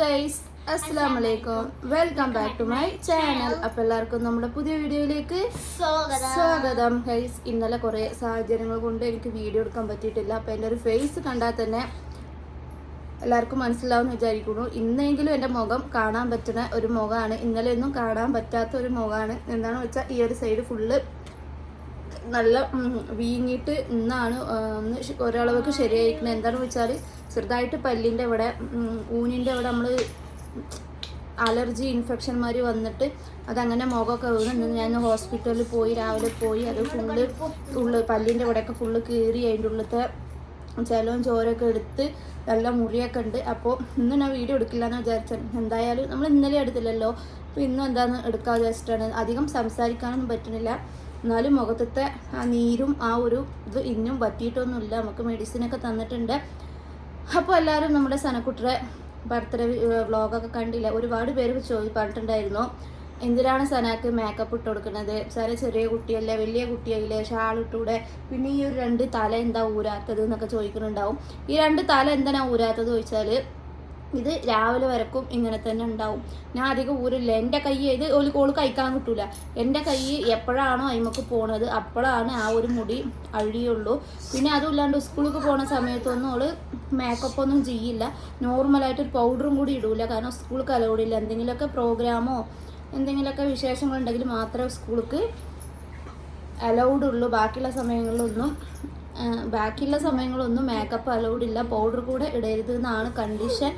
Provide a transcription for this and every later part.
Guys അസ്സാം വലൈക്കും welcome back to my channel അപ്പൊ എല്ലാവർക്കും നമ്മുടെ പുതിയ വീഡിയോയിലേക്ക് സ്വാഗതം. ഗൈസ് ഇന്നലെ കുറെ സാഹചര്യങ്ങൾ കൊണ്ട് എനിക്ക് വീഡിയോ എടുക്കാൻ പറ്റിയിട്ടില്ല. അപ്പൊ എന്റെ ഒരു ഫേസ് കണ്ടാൽ തന്നെ എല്ലാവർക്കും മനസ്സിലാവും വിചാരിക്കുന്നു. ഇന്നെങ്കിലും എന്റെ മുഖം കാണാൻ പറ്റുന്ന ഒരു മുഖമാണ്. ഇന്നലെ ഒന്നും കാണാൻ പറ്റാത്ത ഒരു മുഖമാണ്. എന്താണെന്ന് വെച്ചാൽ ഈ ഒരു സൈഡ് ഫുള്ള് നല്ല വീങ്ങിയിട്ട് ഇന്നാണ് ഒന്ന് ഒരളവൊക്കെ ശരിയായിരിക്കുന്നത് എന്താണെന്ന് വെച്ചാൽ ചെറുതായിട്ട് പല്ലിന്റെ ഇവിടെ ഊനിന്റെ അവിടെ നമ്മൾ അലർജി ഇൻഫെക്ഷന്മാർ വന്നിട്ട് അതങ്ങനെ മുഖമൊക്കെ വീണ് ഞാൻ ഹോസ്പിറ്റലിൽ പോയി രാവിലെ പോയി അത് ഫുള്ള് ഉള്ളു പല്ലിന്റെ ഇവിടെയൊക്കെ ഫുള്ള് കീറി അതിന്റെ ഉള്ളിലത്തെ ചിലവും ചോരൊക്കെ എടുത്ത് നല്ല മുറിയൊക്കെ ഉണ്ട്. അപ്പോൾ ഇന്ന് ഞാൻ വീഡിയോ എടുക്കില്ല എന്ന് വിചാരിച്ചു എന്തായാലും നമ്മൾ ഇന്നലെ എടുത്തില്ലല്ലോ. അപ്പോൾ ഇന്നും എന്താണെന്ന് എടുക്കാൻ വിചാരിച്ചിട്ടാണ്. അധികം സംസാരിക്കാനൊന്നും പറ്റുന്നില്ല എന്നാലും മുഖത്തത്തെ ആ നീരും ആ ഒരു ഇത് ഇന്നും പറ്റിയിട്ടൊന്നുമില്ല. നമുക്ക് മെഡിസിനൊക്കെ തന്നിട്ടുണ്ട്. അപ്പോൾ എല്ലാവരും നമ്മുടെ സനക്കുട്ടിയുടെ ബർത്ത്ഡേ വ്ളോഗൊക്കെ കണ്ടില്ല? ഒരുപാട് പേര് ചോദി പറഞ്ഞിട്ടുണ്ടായിരുന്നു. എന്തിനാണ് സനാക്ക് മേക്കപ്പ് ഇട്ട് കൊടുക്കുന്നത്? സന ചെറിയ കുട്ടിയല്ലേ വലിയ കുട്ടിയായില്ലേ? ഷാളിട്ടൂടെ പിന്നെ ഈ ഒരു രണ്ട് തല എന്താ ഊരാത്തത് എന്നൊക്കെ ചോദിക്കുന്നുണ്ടാവും. ഈ രണ്ട് തല എന്താണ് ഊരാത്തത് ചോദിച്ചാൽ ഇത് രാവിലെ വരക്കും ഇങ്ങനെ തന്നെ ഉണ്ടാവും. ഞാൻ അധികം ഊരില്ല. എന്റെ കൈ ഇത് ഒരു കോൾ കഴിക്കാൻ കിട്ടൂല. എന്റെ കൈ എപ്പോഴാണോ അയിമക്ക് പോണത് അപ്പോഴാണ് ആ ഒരു മുടി അഴിയുള്ളൂ. പിന്നെ അതുമില്ലാണ്ട് സ്കൂളിലേക്ക് പോണ സമയത്തൊന്നും ഓൾ മേക്കപ്പ് ഒന്നും ചെയ്യില്ല. നോർമലായിട്ട് ഒരു പൗഡറും കൂടി ഇടൂല. കാരണം സ്കൂൾക്ക് അലൗഡില്ല എന്തെങ്കിലുമൊക്കെ പ്രോഗ്രാമോ എന്തെങ്കിലുമൊക്കെ വിശേഷങ്ങളുണ്ടെങ്കിൽ മാത്രമേ സ്കൂൾക്ക് അലൗഡ് ഉള്ളൂ. ബാക്കിയുള്ള സമയങ്ങളിലൊന്നും ബാക്കിയുള്ള സമയങ്ങളൊന്നും മേക്കപ്പ് അലൗഡ് ഇല്ല. പൗഡർ കൂടെ ഇടരുത് എന്നാണ് കണ്ടീഷൻ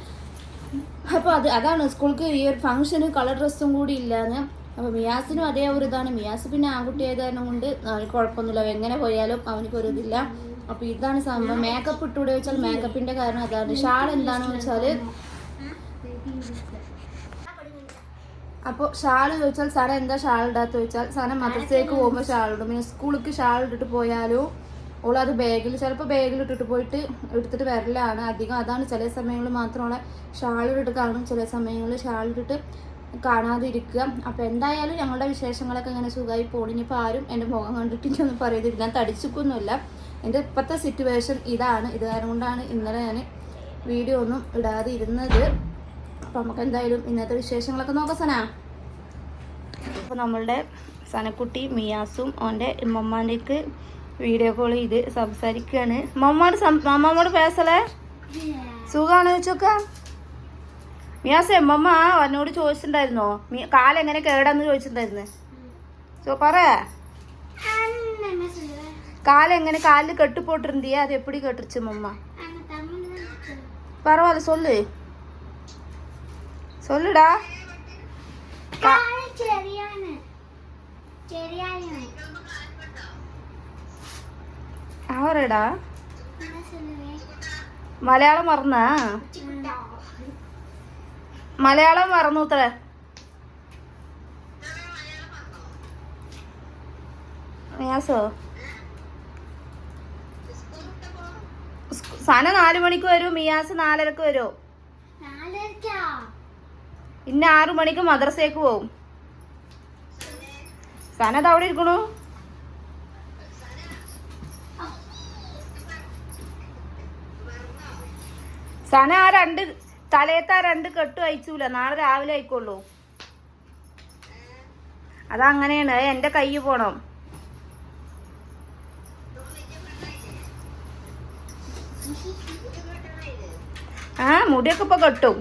അപ്പോൾ അത് അതാണ് സ്കൂൾക്ക് ഈ ഒരു ഫംഗ്ഷന് കളർ ഡ്രസ്സും കൂടി ഇല്ലാന്ന്. അപ്പോൾ മിയാസിനും അതേ ഒരു ഇതാണ്. മിയാസ് പിന്നെ ആൺകുട്ടി ആയത് കൊണ്ട് കുഴപ്പമൊന്നുമില്ല. എങ്ങനെ പോയാലും അവനക്ക് ഒരു ഇതില്ല. അപ്പോൾ ഇതാണ് സംഭവം. മേക്കപ്പ് ഇട്ടൂടെ വെച്ചാൽ മേക്കപ്പിന്റെ കാരണം അതാണ്. ഷാൾ എന്താണെന്ന് വെച്ചാൽ അപ്പോൾ ഷാൾ ചോദിച്ചാൽ സാറെ എന്താ ഷാൾ ഇടാത്ത ചോദിച്ചാൽ സാറ മദ്രസയ്ക്ക് പോകുമ്പോൾ ഷാൾ ഇടും. പിന്നെ സ്കൂളിലേക്ക് ഷാൾ ഇട്ടിട്ട് പോയാലും ഓൾ അത് ബാഗിൽ ചിലപ്പോൾ ബാഗിൽ ഇട്ടിട്ട് പോയിട്ട് എടുത്തിട്ട് വരലാണ് അധികം. അതാണ് ചില സമയങ്ങളിൽ മാത്രം ഓളെ ഇട്ടിട്ട് കാണും. ചില സമയങ്ങളിൽ ഇട്ടിട്ട് കാണാതിരിക്കുക. അപ്പോൾ എന്തായാലും ഞങ്ങളുടെ വിശേഷങ്ങളൊക്കെ ഇങ്ങനെ സുഖമായി പോകണം ഇനിയിപ്പോൾ ആരും എന്റെ മുഖം കണ്ടിട്ട് ഒന്നും പറയരുത് ഞാൻ തടിച്ചിക്കൊന്നുമില്ല എന്റെ ഇപ്പോഴത്തെ സിറ്റുവേഷൻ ഇതാണ്. ഇത് കാരണം കൊണ്ടാണ് ഇന്നലെ ഞാൻ വീഡിയോ ഒന്നും ഇടാതെ ഇരുന്നത് അപ്പം നമുക്ക് എന്തായാലും ഇന്നത്തെ വിശേഷങ്ങളൊക്കെ നോക്കാം സന. അപ്പോൾ നമ്മളുടെ സനക്കുട്ടി മിയാസും ഓന്റെ മമ്മാന്റെക്ക് വീഡിയോ കോൾ ചെയ്ത് സംസാരിക്കുകയാണ് മമ്മോട് മമ്മോട് പേസലേ സുഖമാണ് ചോദിച്ചോക്ക? മിയാസേ മമ്മ എന്നോട് ചോദിച്ചിട്ടുണ്ടായിരുന്നോ? കാലെങ്ങനെ കേടാന്ന് ചോദിച്ചിട്ടുണ്ടായിരുന്നേ? സോ പറ. കാലെങ്ങനെ കാലിൽ കെട്ടുപോട്ടിരുന്തിയ അത് എപ്പടി കെട്ടിച്ചു മമ്മ? பரவாயில்ல സൊല്ല്. சொல்லுடா சரியான சரியான ആവറടാ മലയാളം മറന്നാ? മലയാളം മറന്നു ഇത്ര സ്കൂ- സന നാലു മണിക്ക് വരും മിയാസ് നാലരക്ക് വരും. ഇന്ന ആറു മണിക്ക് മദ്രസേക്ക് പോവും. സനത് അവിടെ ഇരിക്കണു? സന ആ രണ്ട് തലയത്ത് ആ രണ്ട് കെട്ട് അയച്ചൂല നാളെ രാവിലെ ആയിക്കോളൂ. അതങ്ങനെയാണ്. അത് എന്റെ കൈ പോണം. ആ മുടിയൊക്കെ ഇപ്പൊ കെട്ടും.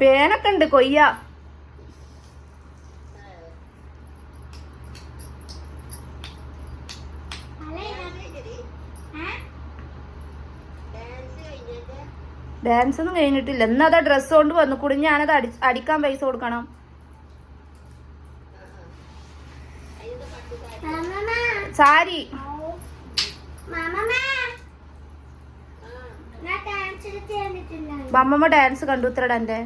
പേനൊക്കെ ഉണ്ട് കൊയ്യ. ഡാൻസ് ഒന്നും കഴിഞ്ഞിട്ടില്ല. എന്നാ അതാ ഡ്രസ്സ് കൊണ്ട് വന്നു. കൂടി ഞാനത് അടി അടിക്കാൻ പൈസ കൊടുക്കണം. സാരി. ബമ്മമ്മ ഡാൻസ് കണ്ടു ഇത്രടാ എന്റെ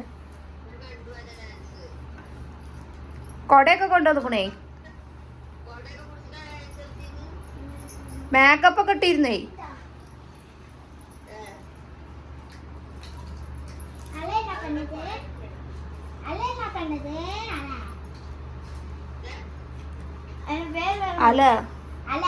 കൊടയൊക്കെ കൊണ്ടുവന്നേ മേക്കപ്പ് ഒക്കെ ഇട്ടിരുന്നേ. பண்ணுது அலையா பண்ணுது அல அல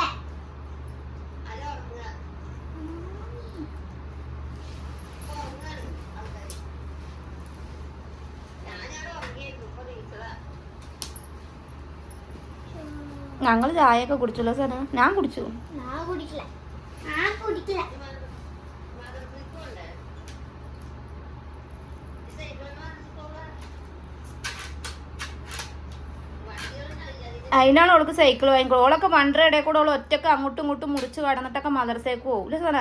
ഞങ്ങൾ ചായയൊക്കെ കുടിച്ചല്ലോ സാറേ ഞാൻ കുടിച്ചു ഞാൻ കുടിക്കില്ല ഞാൻ കുടിക്കില്ല അതിനാണ് അവൾക്ക് സൈക്കിൾ വാങ്ങിക്കോളൂ ഓളൊക്കെ പണ്ടര ഇടയിൽ കൂടെ അവൾ ഒറ്റയ്ക്ക് അങ്ങോട്ടും ഇങ്ങോട്ടും മുറിച്ച് കടന്നിട്ടൊക്കെ മദർസേക്ക് പോകും ഇല്ല സന?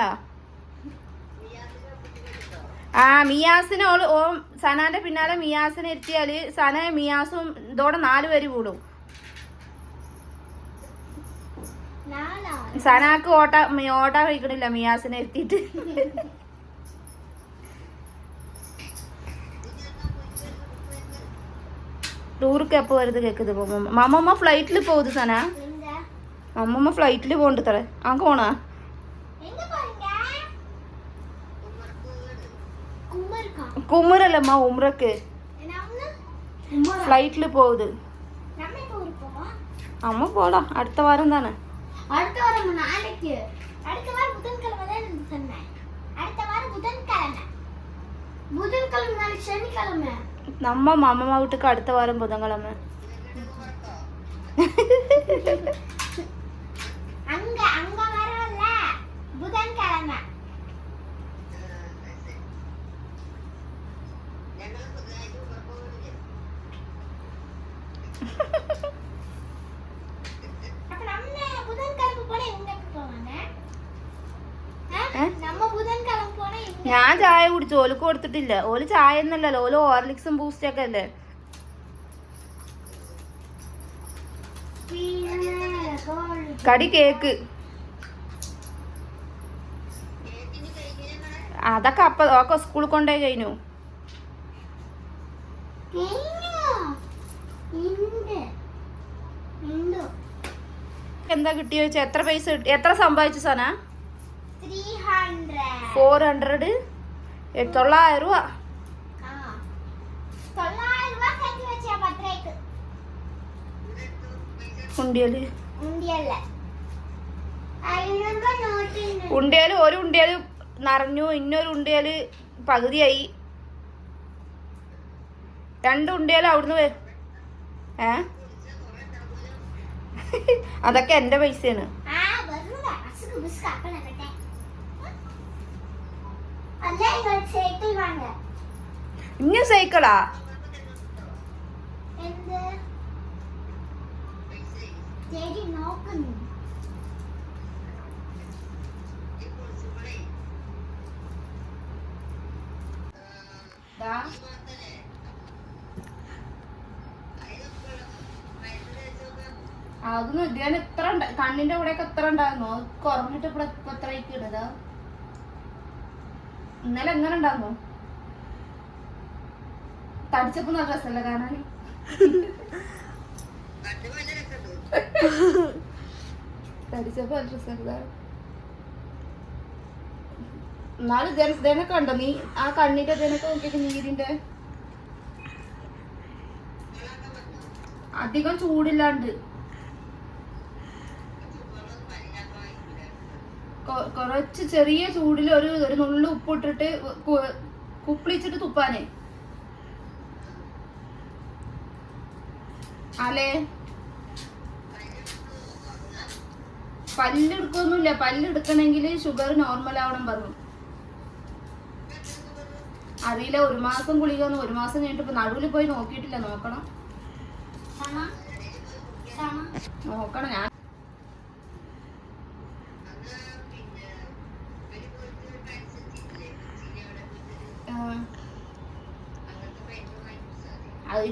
ആ മിയാസിനെ ഓൾ ഓ സനാന്റെ പിന്നാലെ മിയാസിനെ എത്തിയാൽ സന മിയാസും ഇതോടെ നാല് പേര് കൂടും. സനാക്ക് ഓട്ട ഓട്ട കഴിക്കണില്ല മിയാസിനെ എത്തിയിട്ട് ടൂർക്ക് എപ്പോ വരുത് കേക്കുത് മമ്മമ്മ ഫ്ലൈറ്റിൽ പോകുത് സന எங்க മമ്മമ്മ ഫ്ലൈറ്റിൽ പോകണ്ട് തറ ആ പോണാ எங்க போறீங்க குமருக்கா കുമരല്ലമ്മ ഉമ്രക്ക് நம்ம ഫ്ലൈറ്റിൽ പോകുത് நம்ம எப்போ ஊருக்கு போவோம் അമ്മ പോടാ അടുത്ത വാരം തന്നെ அடுத்த வாரம் நாளைக்கு அடுத்த வாரம் புதன்கிழமை தான் எனக்கு சொன்னேன் அடுத்த வாரம் புதன்கிழமை புதன்கிழமை நாளைக்கு சனிக்கிழமை நம்ம மாமா வீட்டுக்கு அடுத்த வாரம் புதன்கிழமை. அங்க அங்க ഞാൻ ചായ കുടിച്ചു. ഓലക്ക് കൊടുത്തിട്ടില്ല. ഓൽ ചായ എന്നല്ലല്ലോ ഓൽ ഹോർലിക്സും ബൂസ്റ്റൊക്കെ അല്ലേ? കടി കേക്ക്. അതൊക്കെ അപ്പ ഒക്കെ സ്കൂളിൽ കൊണ്ടേ കഴിഞ്ഞു. എന്താ കിട്ടിയോ എത്ര പൈസ എത്ര സമ്പാദിച്ചു സന? ഫോർ ഹൺഡ്രഡ് തൊള്ളായിരം രൂപ தொள்ளாயிரம் ரூபாய் சேர்த்து வச்சா பத்திரைக்கு ഉണ്ടിയല് உண்டியல்ல ஐநூறு ரூபாய் நோட்டு ഉണ്ടിയല് ഒരു ഉണ്ടിയല് നിറഞ്ഞു ഇന്നൊരു ഉണ്ടിയല് പകുതിയായി രണ്ട് ഉണ്ടിയല് അവിടുന്ന് വേ ഏ അതൊക്കെ എന്റെ പൈസയാണ് ഇനി സൈക്കിളാ? എന്ത്? ചേച്ചി നോക്കുന്നു. അതൊന്നും ഇതിന് ഇത്ര കണ്ണിന്റെ കൂടെ ഒക്കെ എത്ര ഉണ്ടായിരുന്നു കുറഞ്ഞിട്ട് ഇപ്പൊ ഇപ്പൊ എത്ര ഇടുന്നത് ഇന്നലെ എങ്ങനെ ഉണ്ടായിരുന്നു തടിച്ചപ്പോ നല്ല രസമല്ലേ കാണാൻ തടിച്ചപ്പോ നല്ല രസമല്ല എന്നാലും ഇതിനൊക്കെ ഉണ്ടോ നീ? ആ കണ്ണിന്റെ ഇതിനൊക്കെ നോക്കിയിട്ട് നീരിന്റെ. അധികം ചൂടില്ലാണ്ട്. കുറച്ച് ചെറിയ ചൂടിൽ ഒരു ഒരു നുള്ളു ഉപ്പിട്ടിട്ട് കുപ്പിളിച്ചിട്ട് തുപ്പാനേ. അല്ലേ പല്ലെടുക്കൊന്നുമില്ല പല്ലെടുക്കണമെങ്കിൽ ഷുഗർ നോർമൽ ആവണം പറഞ്ഞു. അറിയില്ല ഒരു മാസം ഗുളിക ഒന്ന് ഒരു മാസം കഴിഞ്ഞിട്ട് ഇപ്പൊ നടുവിൽ പോയി നോക്കിയിട്ടില്ല. നോക്കണം. നോക്കണം. ഞാൻ ആ.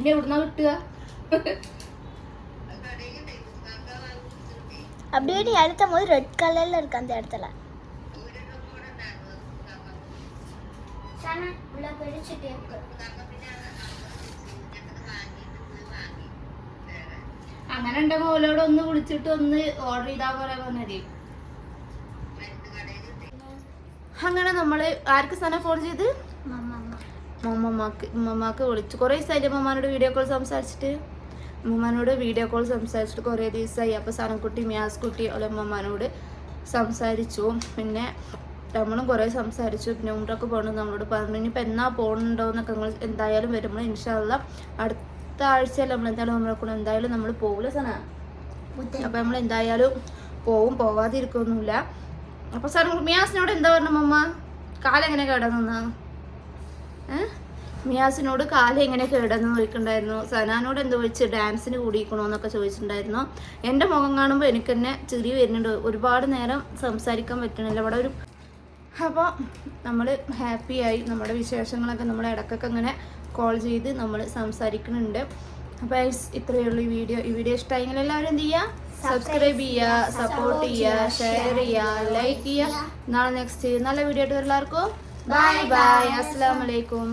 അതിന്റെ എവിടുന്നാ കിട്ടുക அப்படியே நீ அழுத்தும் போது ரெட் கலர்ல இருக்கு அந்த இடத்துல உள்ள பிடிச்சிட்டே இருக்கு അങ്ങനെ ഉണ്ടെങ്കിൽ ഓലോട് ഒന്ന് വിളിച്ചിട്ട് ഒന്ന് ഓർഡർ ചെയ്താൽ പോലെ പറഞ്ഞത് അങ്ങനെ നമ്മള് ആർക്ക് സ്ഥലം ഫോൺ ചെയ്ത് മമ്മമ്മക്ക് ഉമ്മമാക്ക് വിളിച്ചു. കുറേ ദിവസമായില്ലേ ഉമ്മമാനോട് വീഡിയോ കോൾ സംസാരിച്ചിട്ട്? ഉമ്മമാനോട് വീഡിയോ കോൾ സംസാരിച്ചിട്ട് കുറേ ദിവസമായി അപ്പോൾ സനക്കുട്ടി മിയാസ് കുട്ടി അല്ല ഉമ്മമാനോട് സംസാരിച്ചു. പിന്നെ നമ്മളും കുറേ സംസാരിച്ചു. പിന്നെ ഉമ്മറൊക്കെ പോകണം നമ്മളോട് പറഞ്ഞു. ഇനിയിപ്പോൾ എന്നാ പോകണുണ്ടോ എന്നൊക്കെ നിങ്ങൾ എന്തായാലും വരുമ്പോൾ ഇൻഷാല്ല അടുത്ത ആഴ്ചയിൽ നമ്മൾ എന്തായാലും നമ്മളെ കൂടെ എന്തായാലും നമ്മൾ പോകില്ല സന? അപ്പോൾ നമ്മൾ എന്തായാലും പോവും. പോവാതിരിക്കൊന്നുമില്ല. അപ്പോൾ സാർ മിയാസിനോട് എന്താ പറഞ്ഞു മമ്മ? കാലെങ്ങനെ കേടാ ഏ മിയാസിനോട് കാൽ എങ്ങനെ കേടെന്ന് ചോദിക്കണ്ടായിരുന്നു. സനാനോട് എന്താ ചോദിച്ച് ഡാൻസിന് കൂടിയിരിക്കണോന്നൊക്കെ ചോദിച്ചിട്ടുണ്ടായിരുന്നു. എന്റെ മുഖം കാണുമ്പോൾ എനിക്ക് തന്നെ ചിരി വരുന്നുണ്ട്. ഒരുപാട് നേരം സംസാരിക്കാൻ പറ്റണില്ല. അവിടെ ഒരു അപ്പോൾ നമ്മൾ ഹാപ്പിയായി നമ്മുടെ വിശേഷങ്ങളൊക്കെ നമ്മൾ ഇടക്കൊക്കെ ഇങ്ങനെ കോൾ ചെയ്ത് നമ്മൾ സംസാരിക്കുന്നുണ്ട് അപ്പോൾ ഇത്രയേ ഉള്ളൂ ഈ വീഡിയോ. ഈ വീഡിയോ ഇഷ്ടമായെങ്കിൽ എല്ലാവരും എന്ത് ചെയ്യുക? സബ്സ്ക്രൈബ് ചെയ്യുക സപ്പോർട്ട് ചെയ്യുക ഷെയർ ചെയ്യുക ലൈക്ക് ചെയ്യുക. നാളെ നെക്സ്റ്റ് നല്ല വീഡിയോ ആയിട്ട് എല്ലാവർക്കും ബൈ ബൈ അസ്സാം വലൈക്കും